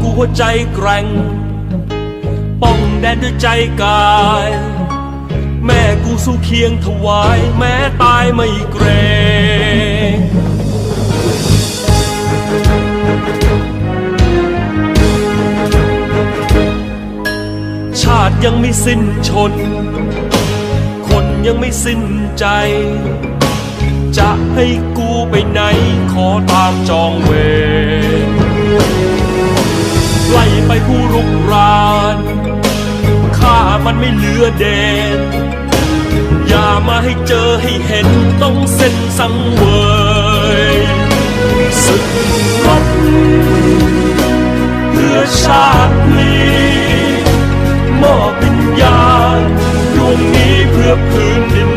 กูหัวใจแกร่ง ป้องแดนด้วยใจกาย แม่กูสู้เคียงถวาย แม้ตายไม่เกรงชาติยังไม่สิ้นชน คนยังไม่สิ้นใจ จะให้กูไปไหนขอตาม ไปผู้รุกรานข้ามันไม่เหลือเดนอย่ามาให้เจอให้เห็นต้องเส้นสังเวยสึกรบเพื่อชาตินี้มอบวิญญาณดวงนี้เพื่อพื้นดิน